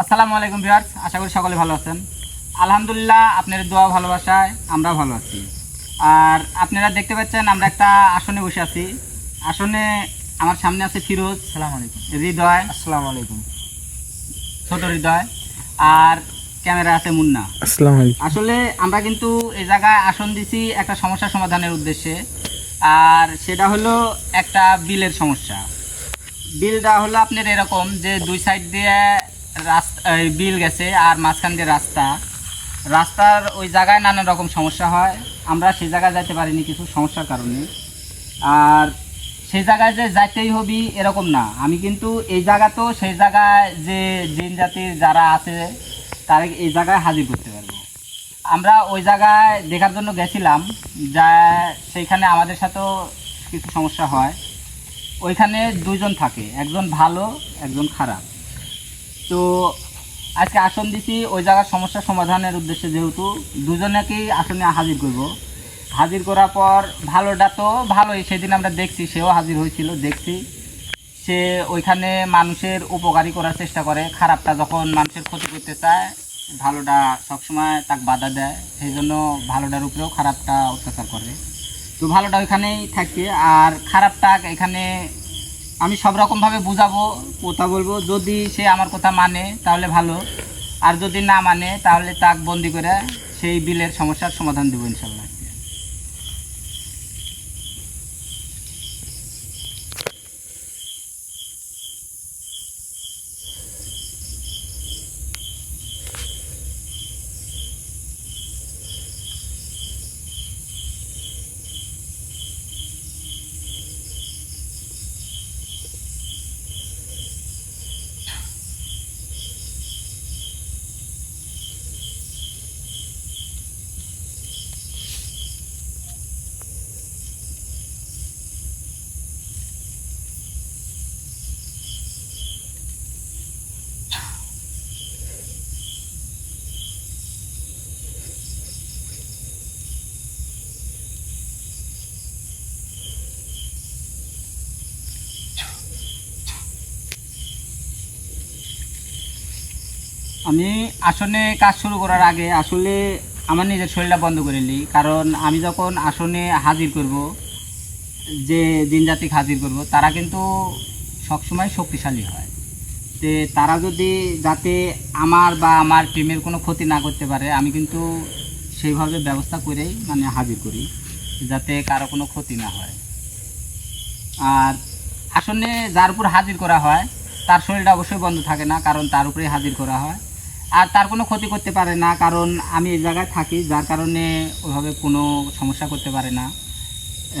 আসসালামু আলাইকুম ভিউয়ার্স আশা করি সকলে ভালো আছেন। আলহামদুলিল্লাহ আপনার দোয়া ভালোবাসায় আমরা ভালো আছি। আর আপনারা দেখতে পাচ্ছেন আমরা একটা আসনে বসে আছি। আসনে আমার সামনে আছে ফিরোজ। আসসালামু আলাইকুম। হৃদয়। আসসালামু আলাইকুম। ছোট হৃদয়। আর ক্যামেরা আছে মুন্না। আসসালামু আসলে আমরা কিন্তু এই জায়গায় আসন দিছি একটা সমস্যা সমাধানের উদ্দেশ্যে। আর সেটা হলো একটা বিলের সমস্যা। বিলটা হলো আপনার এরকম যে দুই সাইড দিয়ে রাস্তা বিল গেছে আর মাঝখান দিয়ে রাস্তা। রাস্তার ওই জায়গায় নানা রকম সমস্যা হয়। আমরা সেই জায়গায় যাইতে পারিনি কিছু সমস্যার কারণে। আর সেই জায়গায় যে যাইতেই হবি এরকম না। আমি কিন্তু এই জায়গা তো সেই জায়গায় যে জিন জাতির যারা আছে, তারা এই জায়গায় হাজির করতে পারব। আমরা ওই জায়গায় দেখার জন্য গেছিলাম, যা সেইখানে আমাদের সাথেও কিছু সমস্যা হয়। ওইখানে দুজন থাকে, একজন ভালো, একজন খারাপ। তো আজকে আসন দিছি, ওই জায়গার সমস্যা সমাধানের উদ্দেশ্যে যেহেতু, দুজনেকেই আসনে হাজির করব। হাজির করার পর ভালোটা তো ভালোই, সেদিন আমরা দেখছি, সেও হাজির হয়েছিল, দেখছি। সে ওইখানে মানুষের উপকারী করার চেষ্টা করে, খারাপটা যখন মানুষের ক্ষতি করতে চায়, ভালোটা সবসময় তাকে বাধা দেয় সেই জন্য ভালোটার উপরেও খারাপটা অত্যাচার করে। তো ভালোটা ওইখানেই থাকে, আর খারাপটা এখানে আমি সব রকমভাবে বুঝাবো, কথা বলব। যদি সে আমার কথা মানে তাহলে ভালো। আর যদি না মানে তাহলে তাক বন্দি করে সেই বিলের সমস্যার সমাধান দেবো ইনশাল্লাহ। আমি আসনে কাজ শুরু করার আগে আসলে আমার নিজের শরীরটা বন্ধ করে নিই। কারণ আমি যখন আসনে হাজির করব, যে দিনজাতিক হাজির করব, তারা কিন্তু সবসময় শক্তিশালী হয়। তে তারা যদি যাতে আমার বা আমার টিমের কোনো ক্ষতি না করতে পারে, আমি কিন্তু সেইভাবে ব্যবস্থা করেই মানে হাজির করি, যাতে কারও কোনো ক্ষতি না হয়। আর আসনে যার উপর হাজির করা হয়, তার শরীরটা অবশ্যই বন্ধ থাকে না, কারণ তার উপরেই হাজির করা হয়। আর তার কোনো ক্ষতি করতে পারে না, কারণ আমি এই জায়গায় থাকি, যার কারণে ওইভাবে কোনো সমস্যা করতে পারে না।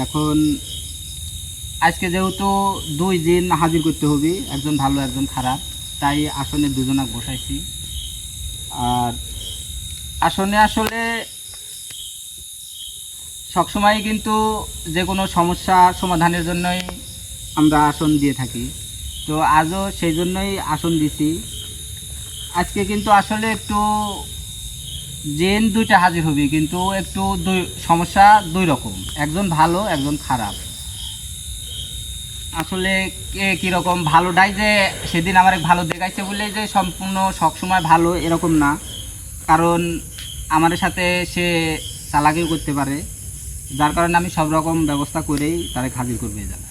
এখন আজকে যেহেতু দুই দিন হাজির করতে হবে, একজন ভালো, একজন খারাপ, তাই আসনে দুজনা বসাইছি। আর আসনে আসলে সবসময় কিন্তু যে কোনো সমস্যা সমাধানের জন্যই আমরা আসন দিয়ে থাকি। তো আজও সেই জন্যই আসন দিছি। আজকে কিন্তু আসলে একটু জেন দুইটা হাজির হবে, কিন্তু একটু দুই, সমস্যা দুই রকম। একজন ভালো, একজন খারাপ। আসলে কে কীরকম ভালোটাই যে সেদিন আমার এক ভালো দেখাইছে বলে যে সম্পূর্ণ সবসময় ভালো এরকম না। কারণ আমাদের সাথে সে চালাকিও করতে পারে। যার কারণে আমি সব রকম ব্যবস্থা করেই তারে হাজির করবে এই জায়গায়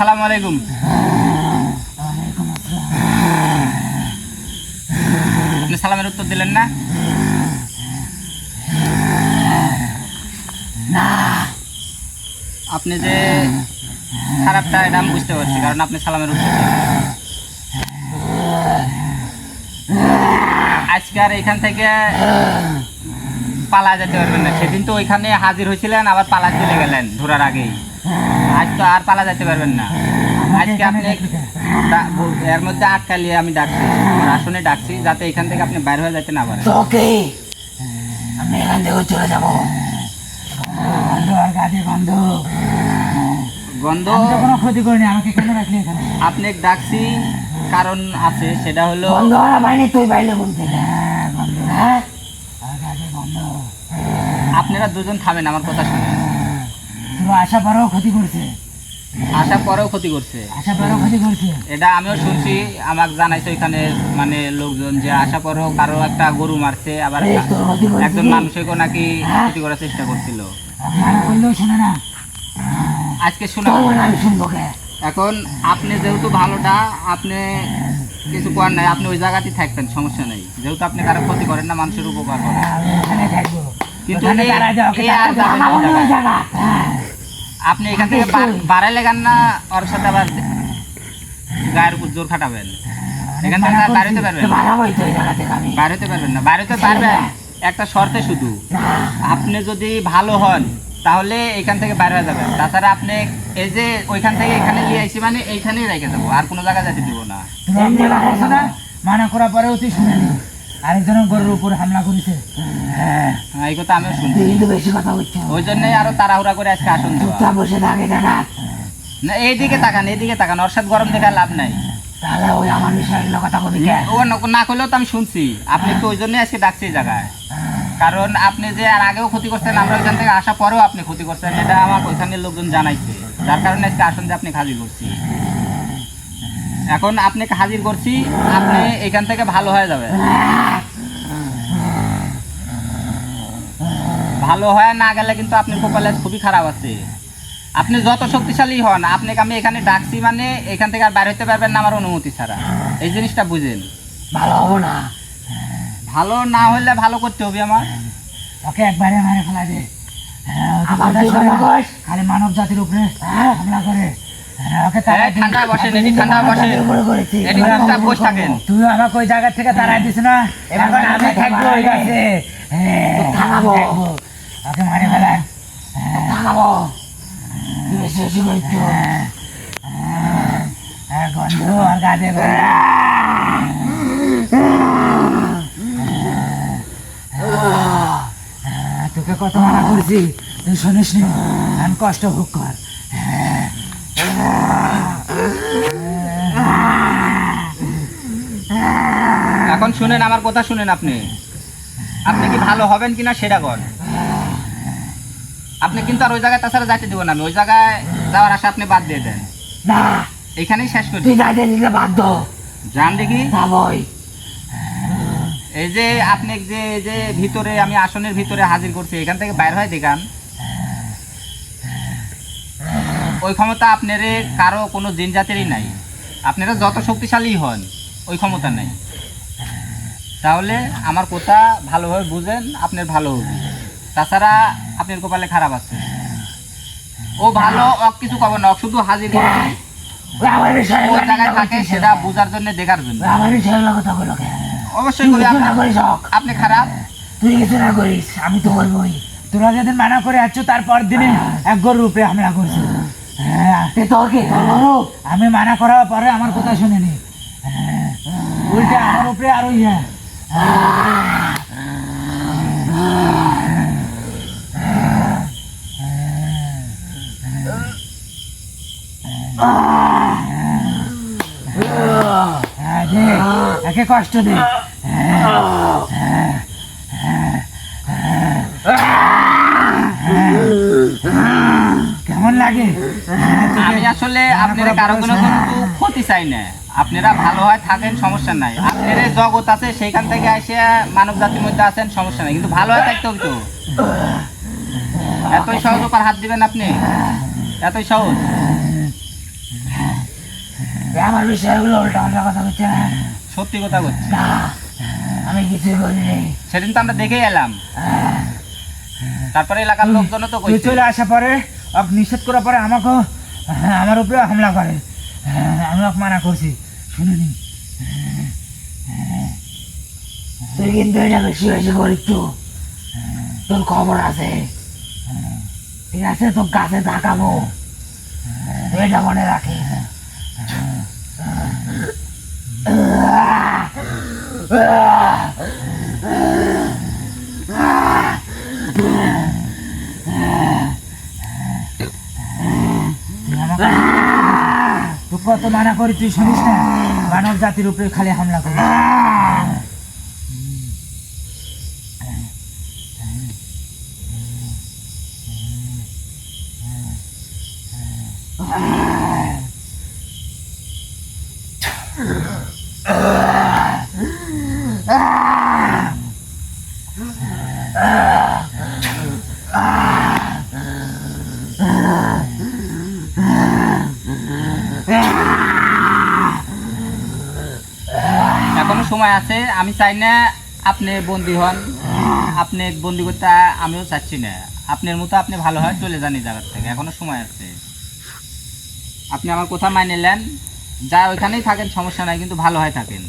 আসসালামু আলাইকুম। সালামের উত্তর দিলেন না? আপনি যে খারাপটা, এটা আমি বুঝতে পারছি, কারণ আপনি সালামের উত্তর আজকে আর এখান থেকে পালা যেতে পারবেন না। সেদিন তো ওইখানে হাজির হয়েছিলেন, আবার পালা চলে গেলেন ধরার আগেই। আজ তো আর পালা যেতে পারবেন না। আজকে আপনি এর মধ্যে আটকালিয়ে আমি ডাকছি। আমার আসনে ডাকছি যাতে এখান থেকে আপনি বাইরে হয়ে যেতে না পারেন। তোকে আমি এখান থেকে চলে যাব। গন্ধ আর গন্ধ গন্ধ কোনো ক্ষতি করিনি আমাকে কেন রাখলি এখানে? আপনি ডাকছি কারণ আছে সেটা হলো গন্ধ বাইরে তুই বাইরে বলতে। গন্ধ হ্যাঁ। গন্ধ আপনারা দুজন থামেন আমার কথা শুনে। তোর আশা পারও ক্ষতি করছে। আসার পরেও ক্ষতি করছে। আশা পারও ক্ষতি করছে। এটা আমিও শুনছি আমাকে জানাইছে ওইখানে মানে লোকজন যে আসা পরেও কারও একটা গরু মারছে আবার একজন? মানুষকেও নাকি ক্ষতি করার চেষ্টা করছিল। করলেও শোনে না। আজকে শোনা। শুনব এখন আপনি যেহেতু ভালোটা আপনি কিছু করার নাই আপনি ওই জায়গাতেই থাকবেন সমস্যা নেই। যেহেতু আপনি কারও ক্ষতি করেন না মানুষের উপকার করেন। থাকব। কিন্তু আপনি এখান থেকে বাড়াইলে গান না ওর সাথে আবার গায়ের উপর জোর খাটাবেন? এখান থেকে হতে পারবেন তো না। বাড়াবোই তো এই জায়গা থেকে আমি। বাইরে হতে পারবেন না। হতে পারবেন একটা শর্তে শুধু। আপনি যদি ভালো হন তাহলে এখান থেকে বাইরে যাবেন। তাছাড়া আপনি এই যে ওইখান থেকে এখানে নিয়ে আসি মানে এইখানেই রেখে দেবো। আর কোনো জায়গায় যেতে দিব না। মানা করার পরেও তুই শুনেনি আরেকজনের গরুর উপর হামলা করেছে। হ্যাঁ এই কথা আমিও শুনছি। কিন্তু বেশি কথা বলছো ওই জন্যই আরও তাড়াহুড়া করে আজকে আসন চুপচাপ বসে থাকে না এইদিকে তাকান এইদিকে তাকান ওর সাথে গরম দেখে লাভ নাই। তাহলে ওই আমার বিষয়ে কথা বলি ও না করলেও তো আমি শুনছি। আপনি তো ওই জন্যই আজকে ডাকছি জায়গায়। কারণ আপনি যে আর আগেও ক্ষতি করছেন আমরা ওইখান থেকে আসা পরেও আপনি ক্ষতি করছেন এটা আমার ওইখানের লোকজন জানাইছে। যার কারণে আজকে আসন যে আপনি হাজির করছি এখন আপনাকে হাজির করছি আপনি এখান থেকে ভালো হয়ে যাবে। ভালো হয়ে না গেলে কিন্তু আপনি কপালে খুবই খারাপ আছে। আপনি যত শক্তিশালী হন আপনাকে আমি এখানে ডাকছি মানে এখান থেকে আর বাইরে হতে পারবেন না আমার অনুমতি ছাড়া। এই জিনিসটা বুঝেন। ভালো হব না। ভালো না হলে ভালো করতে হবে আমার। ওকে একবারে মারে ফেলা দে হ্যাঁ। খালি মানব জাতির উপরে হামলা করে। ওকে তাড়াই এই দিন। ঠান্ডায় বসেন, এটি ঠান্ডায় বসেন। এটি চুপচাপ বসে থাকেন। তুই আমাকে ওই জায়গা থেকে তাড়াই দিস না? এখন আমি থাকব ওই কাছে থামাবো ওকে মারে ফেলা। থামাবো বেশি বেশি করছ গন্ধ আর গাছে তোকে কত মানা করছি। তুই শুনিস নি আমি কষ্ট ভোগ কর। এখন শুনেন আমার কথা শুনেন আপনি। আপনি কি ভালো হবেন কিনা সেটা কর আপনি কিন্তু আর ওই জায়গায় তাছাড়া যাইতে দিব না। আমি ওই জায়গায় যাওয়ার আশা আপনি বাদ দিয়ে দেন। না। এখানেই শেষ করি তুই যাইতে দিতে বাধ্য। যান দেখি। যাবই এই যে আপনি যে এই যে ভিতরে আমি আসনের ভিতরে হাজির করছি এখান থেকে বাইর হয় দেখান। ওই ক্ষমতা আপনার কারও কোনো জিন জাতেরই নাই। আপনারা যত শক্তিশালী হন ওই ক্ষমতা নাই। তাহলে আমার কথা ভালোভাবে বুঝেন আপনার ভালো হবে। তাছাড়া আপনার কপালে খারাপ আছে। ও ভালো ও কিছু কবে না শুধু হাজির জায়গায় থাকে সেটা বোঝার জন্য দেখার জন্য? অবশ্যই আপনি- খারাপ। তুই কিছু না করিস আমি তো করবোই তোরা যেদিন মানা করে আছো তারপর দিনে এক গরুর উপরে হামলা করছে। হ্যাঁ তোর কি আমি মানা করার পরে আমার কথা শুনেনি। হ্যাঁ, উল্টে আমার উপরে আরও ইয়ে হ্যাঁ, একে কষ্ট দে। কেমন লাগে। হ্যাঁ, আমি আসলে আপনারা কারও কোনো কিন্তু ক্ষতি চাই না। আপনারা ভালো হয় থাকেন সমস্যা নাই। আপনার জগৎ আছে সেইখান থেকে এসে মানব জাতির মধ্যে আছেন সমস্যা নাই। কিন্তু ভালো হয় থাকতে হবে তো। এতই সহজ ওপার হাত দিবেন আপনি? এতই সহজ? আমার বিষয়গুলো উল্টা পাল্টা কথা না সত্যি কথা বলছি। আমি কিছুই করিনি সেদিন তো আমরা দেখেই এলাম। তারপরে এলাকার লোকজনও তো চলে আসা পরে ওকে নিষেধ করার পরে আমাকেও হ্যাঁ, আমার উপরে হামলা করে। হ্যাঁ, আমি ওকে মানা করছি। শুনিনি তুই কিন্তু এটা বেশি বেশি করিস তো। তোর খবর আছে। ঠিক আছে তোর কাছে তাকাবো। তুই এটা মনে রাখিস তুই কত মানা করি তুই শুনিস না মানব জাতির উপরে খালি হামলা করিস। এখনও সময় আছে আমি চাই না আপনি বন্দি হন। আপনি বন্দি করতে আমিও চাচ্ছি না। আপনার মতো আপনি ভালো হয় চলে যান এই জায়গার থেকে। এখনও সময় আছে। আপনি আমার কথা মাইনে নেন। যা ওইখানেই থাকেন সমস্যা নাই কিন্তু ভালো হয় থাকেন।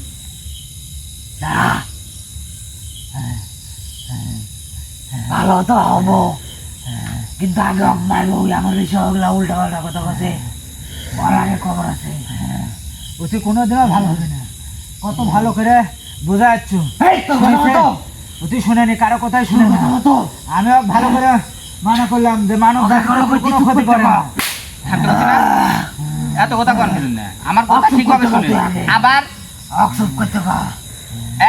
ভালো তো হব। কিন্তু আগে মারবো আমার বিষয় ওগুলা উল্টা পাল্টা কথা কথা ওর আগে খবর আছে। ওতে কোনো দিনও ভালো হবে না। কত ভালো করে বোঝা যাচ্ছ তুই শুনেনি কারও কথাই শুনে না। আমি ভালো করে মানা করলাম যে মানব কোনো ক্ষতি করে না। না? এত কথা কন না। আমার কথা ঠিকভাবে শুনে আবার করতে পার।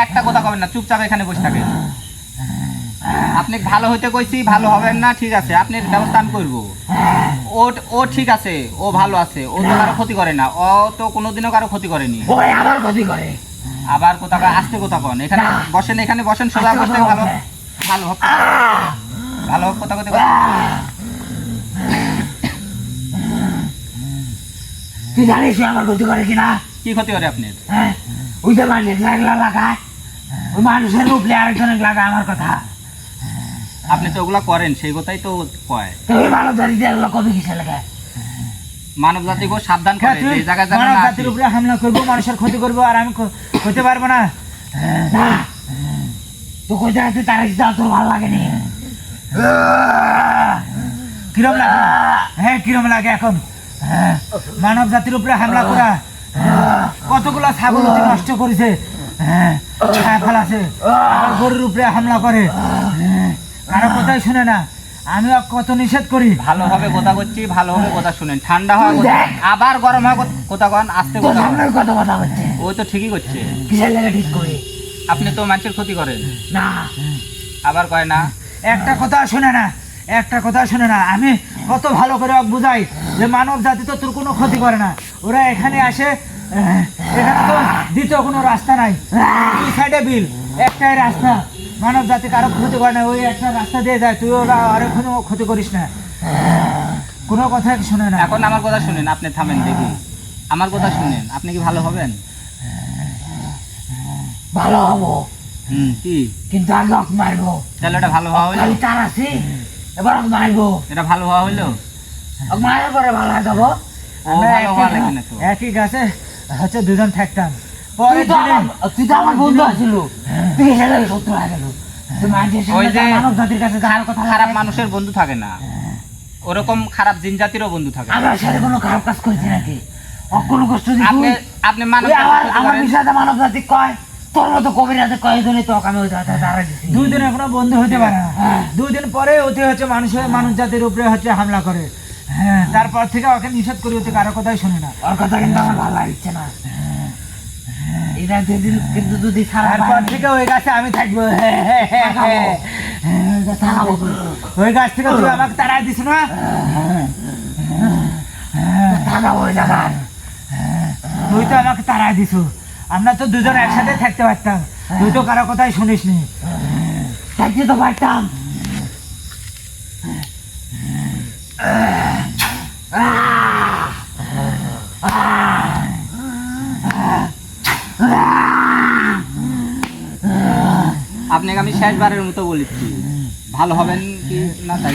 একটা কথা কবেন না চুপচাপ এখানে বসে থাকেন। আপনি ভালো হইতে কইছি ভালো হবেন না ঠিক আছে আপনি ব্যবস্থা আমি করব। ও ও ঠিক আছে ও ভালো আছে ও তো কারও ক্ষতি করে না ও তো কোনোদিনও কারও ক্ষতি করেনি। ওই আমার ক্ষতি করে। আবার কোথা আসতে কোথা কন এখানে বসেন এখানে বসেন সোজা বসতে ভালো ভালো হোক। ভালো হোক কোথা কোথা তুই জানিস আমার ক্ষতি করে কিনা? কি ক্ষতি করে আপনার? হ্যাঁ? ওই যে মানুষ লাগায় ওই মানুষের উপরে আরেকজনের লাগা আমার কথা। আপনি তো ওগুলা করেন সেই কথাই তো কয়। মানব জাতিতে এগুলো কবি কিসে লাগে মানব জাতিকে সাবধান করে এই জায়গায় যেন মানব জাতির উপরে হামলা করব মানুষের ক্ষতি করব আর আমি করতে পারব না। তো আছে তার ভালো লাগেনি। কিরম লাগে? হ্যাঁ কিরম লাগে এখন? হ্যাঁ, মানব জাতির উপরে হামলা করা। হ্যাঁ, কতগুলো ছাগল নষ্ট করেছে। হ্যাঁ ফেলাছে গরুর উপরে হামলা করে। হ্যাঁ, কারও কথাই শুনে না। আমি কত নিষেধ করি। ভালোভাবে কথা করছি ভালোভাবে কথা শুনেন। ঠান্ডা হয় আবার গরম হয় কথা- কন আস্তে কথা কথা হচ্ছে ও তো ঠিকই করছে। কিসের লেগে ঠিক করি? আপনি তো মানুষের ক্ষতি করেন। না। আবার কয় না। একটা কথা শুনে না। একটা কথা শুনে না। আমি কত ভালো করে বুঝাই যে মানব জাতি তো তোর কোনো ক্ষতি করে না। ওরা এখানে আসে দ্বিতীয় কোনো রাস্তা নাই। দুই সাইডে বিল একটাই রাস্তা। মানব জাতি কারও ক্ষতি করে না ওই একটা রাস্তা দিয়ে যায় তুই ওরা আরও কোনো ক্ষতি করিস না। কোনো কথা শুনে না। এখন আমার কথা শুনেন আপনি থামেন দেখি। আমার কথা শুনেন আপনি কি ভালো হবেন? ভালো হব। হুম কি? কিন্তু আগে ওকে মারবো। তাহলে এটা ভালো হওয়া হইল? তার আছে এবার মারবো। এটা ভালো হওয়া হইল? মারার পরে ভালো হয়ে যাব। একই গাছে হচ্ছে দুজন থাকতাম। পরের তুই তো আমার- তো বন্ধু আছিল। তুই শত্রু হয়ে গেল। খারাপ মানুষের বন্ধু থাকে না। ওরকম খারাপ জিন জাতিরও বন্ধু থাকে। আমরা সাথে কোনো খারাপ কাজ করেছি নাকি? কোনো কষ্ট আপনি আপনি মানব আমার করেন। মানব জাতি কয় তোর মতো কবিরাজে কয়েকজনই তোকে আমি দিছি। দুই দিন এখনও বন্ধ হতে পারে না। হ্যাঁ। দুই দিন পরে ওতে হচ্ছে মানুষের মানুষ জাতির উপরে হচ্ছে হামলা করে। হ্যাঁ। তারপর থেকে ওকে নিষেধ করি ওতে কারও কথাই শুনে না। ওর কথা কিন্তু আমার ভালো লাগছে না। এটা যেদিন কিন্তু যদি তারপর হয়, থেকে ওই গাছে আমি থাকব। হ্যাঁ, হ্যাঁ, হ্যাঁ, হ্যাঁ। হ্যাঁ, ওই গাছ থেকে তুই আমাকে তাড়াই দিস না। জায়গায় তুই তো আমাকে তাড়াই দিস। আমরা তো দুজন একসাথে থাকতে পারতাম। তুই তো কারও কথাই শুনিস নি থাকতে তো পারতাম। আপনাকে আমি শেষবারের মতো বলেছি। ভালো হবেন কি না তাই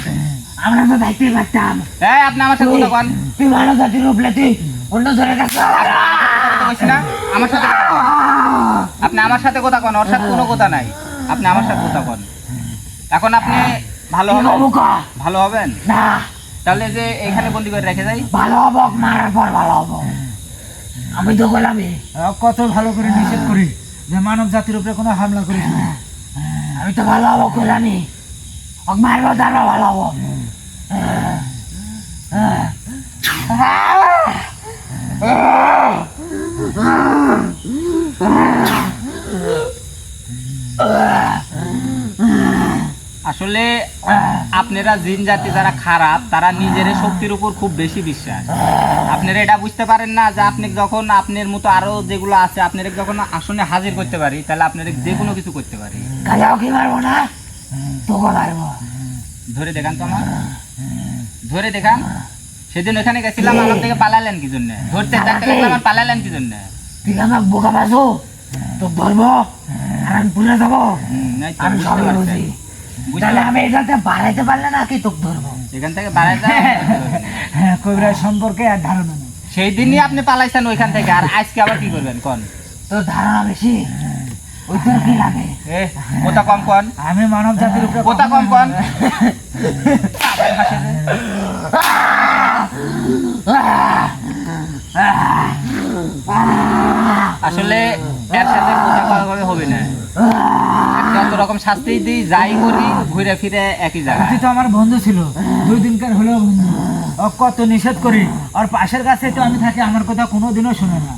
আমরা তো দেখতেই পারতাম। হ্যাঁ আপনি আমার সাথে কথা কন তুই ভালো জাতির উপলে অন্য জনের কাছে। আমার সাথে আপনি আমার সাথে কথা কন ওর সাথে কোনো কথা নাই। আপনি আমার সাথে কথা কন এখন আপনি ভালো হবেন? ভালো হবেন? না। তাহলে যে এখানে বন্দি করে রেখে যাই। ভালো হব মারার পর ভালো হব আমি তো গোলামি। কত ভালো করে নিষেধ করি যে মানব জাতির উপরে কোনো হামলা করিস না। আমি তো ভালো হব গোলামি। ওক মারবো তারপর ভালো হব আসলে আপনারা জিন জাতি যারা খারাপ তারা নিজের শক্তির উপর খুব বেশি বিশ্বাস। আপনারা এটা বুঝতে পারেন না যে আপনি যখন আপনার মতো আরও যেগুলো আছে আপনারা যখন আসনে হাজির করতে পারি তাহলে আপনারা যে কোনো কিছু করতে পারি। কাজাও কি মারবো না? তোকে মারবো। ধরে দেখান তো আমার। ধরে দেখান। সেদিন ওখানে গেছিলাম আমার থেকে পালালেন কি জন্য? ধরতে দেখলাম আর পালালেন কি জন্য? তুই বোকা পাসো তো ধরবো? আর আমি পুলে তো, আমি বুঝতে বুঝি। তাহলে। আমি এটাতে বাড়াইতে পারলে না কি তোকে ধরবো? এখান থেকে যায় হ্যাঁ কবিরাজ সম্পর্কে আর ধারণা নেই। সেই দিনই আপনি পালাইছেন ওইখান থেকে আর আজকে আবার কি করবেন কোন? তোর ধারণা বেশি? ওই তোর কি লাগে? এ কথা কম কন। আমি মানব জাতির উপরে কথা কম কন। আসলে এর সাথে কথা হবে না। যত রকম শাস্তি দিই যাই করি ঘুরে ফিরে একই জায়গায়। তুই তো আমার বন্ধু ছিল দুই দিনকার হলেও বন্ধু ও কত নিষেধ করি আর পাশের কাছে তো আমি থাকি আমার কথা কোনোদিনও শুনে না।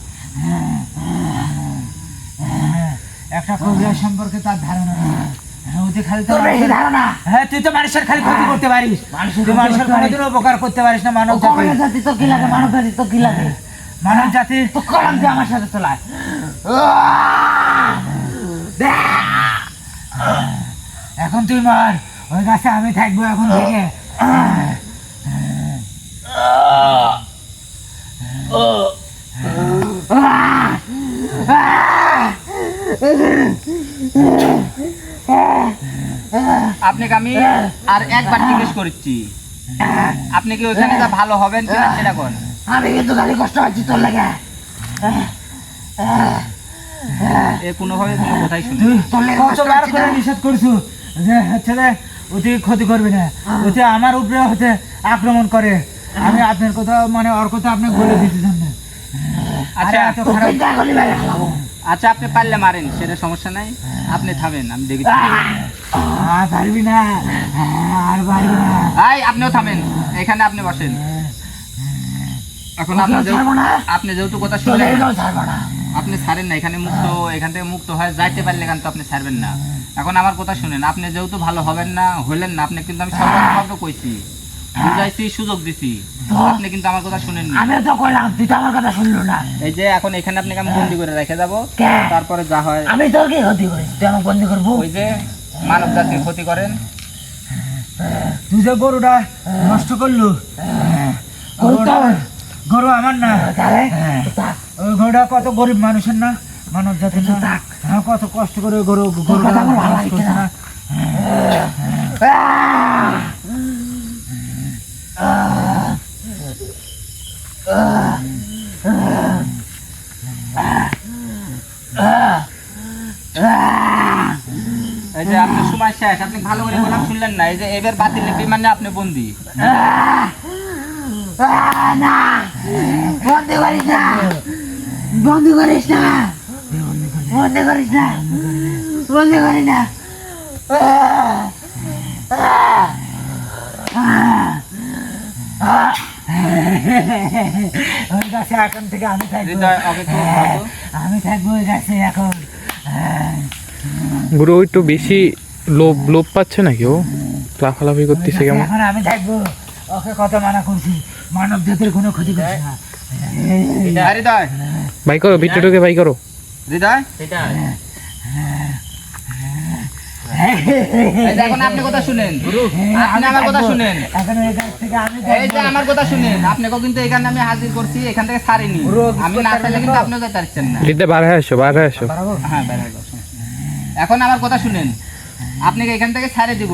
হ্যাঁ, একটা কবিরাজ সম্পর্কে তার ধারণা নেই। হ্যাঁ, তুই তো ধারণা। হ্যাঁ তুই তো মানুষের খালি ক্ষতি করতে পারিস। মানুষের তুই মানুষের করতে উপকার করতে পারিস না মানব জাতি। তো কি লাগে মানব জাতি তো কি লাগে? মানব জাতি। কলম দিয়ে আমার সাথে চলায় এখন তুই মার। ওই গাছে আমি থাকব এখন থেকে। আপনাকে আমি? আর একবার জিজ্ঞেস করছি। আপনি কি ওইখানে যা ভালো হবেন কিনা সেটা কোন আমি কিন্তু খালি কষ্ট পাচ্ছি তোর লাগে। এ কোনোভাবে কোনো কথাই শুনে তুই তোর লেগে কষ্ট কতবার করে নিষেধ করছু যে হচ্ছে যে অতি ক্ষতি করবে না। অতি আমার উপরে হচ্ছে আক্রমণ করে। আমি আপনার কথা মানে ওর কথা আপনি বলে দিতে চান না। আচ্ছা এত খারাপ। আচ্ছা আপনি পারলে মারেন সেটা সমস্যা নাই। আপনি থামেন আমি দেখি পারবি না। আর পারবি না। আই আপনিও থামেন। এখানে আপনি বসেন। এখন আপনি যেহেতু- আপনি যেহেতু কথা শুনলেন আপনি ছাড়েন না এখানে মুক্ত এখান থেকে মুক্ত হয়ে যাইতে পারলে কেন তো আপনি ছাড়বেন না। এখন আমার কথা শুনেন আপনি যেহেতু ভালো হবেন না হইলেন না আপনি কিন্তু আমি সর্বপ্রথম কইছি বুঝাইছি সুযোগ দিছি আপনি কিন্তু আমার কথা শুনেন না তো কইলাম তুই তো আমার কথা শুনলো না। এই যে এখন এখানে আপনাকে আমি বন্দি করে রেখে যাব তারপরে যা হয় আমি তোর কি ক্ষতি করিস তুই আমাকে বন্দি করব? ওই যে মানব জাতির ক্ষতি করেন। তুই যে গরুটা নষ্ট করলু গরু আমার। গরু আমার না। ওই গরুটা কত গরিব মানুষের না? মানব জাতির না? হ্যাঁ কত কষ্ট করে ওই গরু গরুটা না। না? এই যে আপনি সময় শেষ আপনি ভালো করে বললাম শুনলেন না? এই যে এবার বাতিল বিমানে আপনি বন্দি। না বন্দি করিস না। বন্দি করিস না। বন্ধ করিস না। বন্দি করিস না! ওই গাছে এখন থেকে আমি থাকব। বলো। আমি থাকব ওই গাছে এখন। গুরু একটু বেশি লোভ লোভ পাচ্ছে নাকি ও? লাফালাফি করতেছে কেমন? এখন আমি থাকব। ওকে কত মানা করছি? মানব জাতির কোনো ক্ষতি করছি না। বাই করো ভিডিওটাকে বাই করো। হৃদয়? এখন আপনি কথা শুনেন। আপনি আমার কথা শুনেন। এখন থেকে আমি এই যে আমার কথা শুনেন। আপনাকেও কিন্তু এখানে আমি হাজির করছি এখান থেকে ছাড়িনি। আমি না চাইলে কিন্তু আপনিও যেতে পারছেন না। দিদা আসো বার আসো হ্যাঁ বের হয়ে যাও, সমস্যা নেই। এখন আমার কথা শুনেন। আপনাকে এখান থেকে ছাড়ে দিব।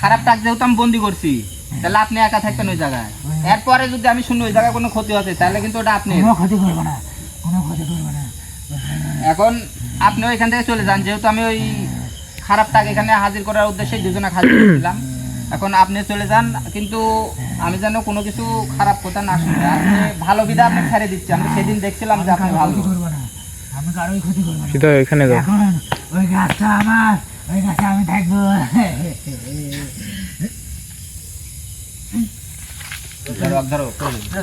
খারাপ টাক যেহেতু আমি বন্দি করছি তাহলে আপনি একা থাকবেন ওই জায়গায়। এরপরে যদি আমি শুনি ওই জায়গায় কোনো ক্ষতি হচ্ছে তাহলে কিন্তু ওটা আপনি ক্ষতি করব না। কোনো ক্ষতি করব না এখন আপনি ওইখান থেকে চলে যান যেহেতু আমি ওই খারাপ টাক এখানে হাজির করার উদ্দেশ্যে দুজনে হাজির করেছিলাম এখন আপনি চলে যান কিন্তু আমি যেন কোনো কিছু খারাপ কথা না শুনি। আপনি ভালো বিধা আপনি ছেড়ে দিচ্ছি আমি সেদিন দেখছিলাম যে আপনি ভালো। করব না আমি কারোই ক্ষতি করব না এখানে এখন ওই গাছটা আমার ওই গাছে আমি থাকব ধরো ধরো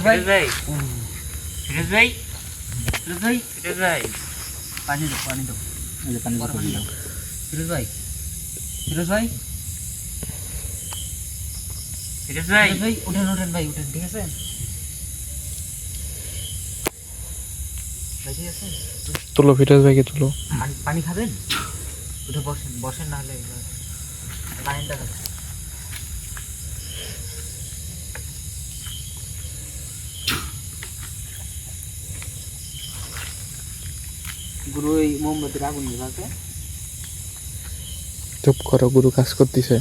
ভাই ভাই। ফিরোজ ভাই ফিরোজ ভাই পানি দাও পানি দাও। এই যে পানি দাও। ফিরোজ ভাই ফিরোজ ভাই। ফিরোজ ভাই। ভাই উঠেন উঠেন ভাই উঠেন ঠিক আছে? তুলো ফিরোজ ভাইকে তুলো। পানি খাবেন? উঠে বসেন বসেন নাহলে এবার গুরু এই মোমবাতির আগুন নিভাকে চুপ করো গুরু কাজ করতেছে।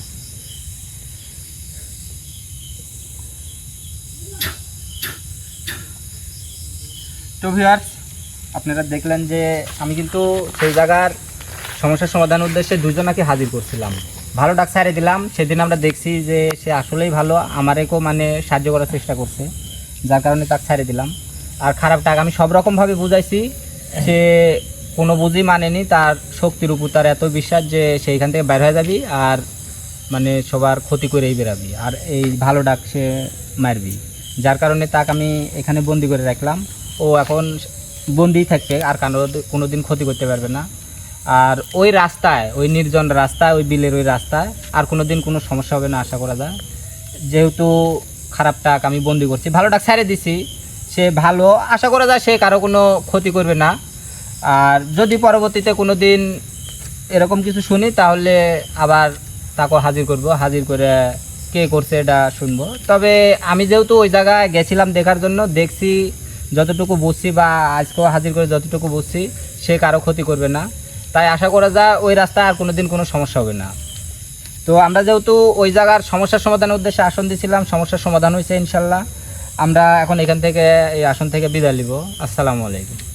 তো ভিউয়ার্স আপনারা দেখলেন যে আমি কিন্তু সেই জায়গার সমস্যার সমাধান উদ্দেশ্যে দুজনাকে হাজির করছিলাম। ভালো ডাক ছাড়ে দিলাম। সেদিন আমরা দেখছি যে সে আসলেই ভালো আমারেকেও মানে সাহায্য করার চেষ্টা করছে। যার কারণে তাকে ছাড়ে দিলাম। আর খারাপ টাক আমি সব রকমভাবে বুঝাইছি। সে কোনো বুঝি মানেনি, তার শক্তির উপর তার এত বিশ্বাস যে সেইখান থেকে বের হয়ে যাবি আর মানে সবার ক্ষতি করেই বেরাবি আর এই ভালো ডাক সে মারবি। যার কারণে তাকে আমি এখানে বন্দি করে রাখলাম। ও এখন বন্দি থাকবে, আর কারও কোনো দিন ক্ষতি করতে পারবে না। আর ওই রাস্তায়, ওই নির্জন রাস্তায়, ওই বিলের ওই রাস্তায় আর কোনো দিন কোনো সমস্যা হবে না, আশা করা যায়। যেহেতু খারাপ টাক আমি বন্দি করছি, ভালো টাক ছেড়ে দিছি। সে ভালো। আশা করা যায় সে কারও কোনো ক্ষতি করবে না। আর যদি পরবর্তীতে কোনো দিন এরকম কিছু শুনি, তাহলে আবার তাকে হাজির করব। হাজির করে কে করছে এটা শুনব। তবে আমি যেহেতু ওই জায়গায় গেছিলাম দেখার জন্য, দেখছি যতটুকু বুঝছি বা আজকেও হাজির করে যতটুকু বুঝছি, সে কারও ক্ষতি করবে না। তাই আশা করা যায় ওই রাস্তায় আর কোনো দিন কোনো সমস্যা হবে না। তো আমরা যেহেতু ওই জায়গার সমস্যার সমাধানের উদ্দেশ্যে আসন দিয়েছিলাম, সমস্যার সমাধান হয়েছে ইনশাল্লাহ। আমরা এখন এখান থেকে এই আসন থেকে বিদায় নিব। আসসালামু আলাইকুম।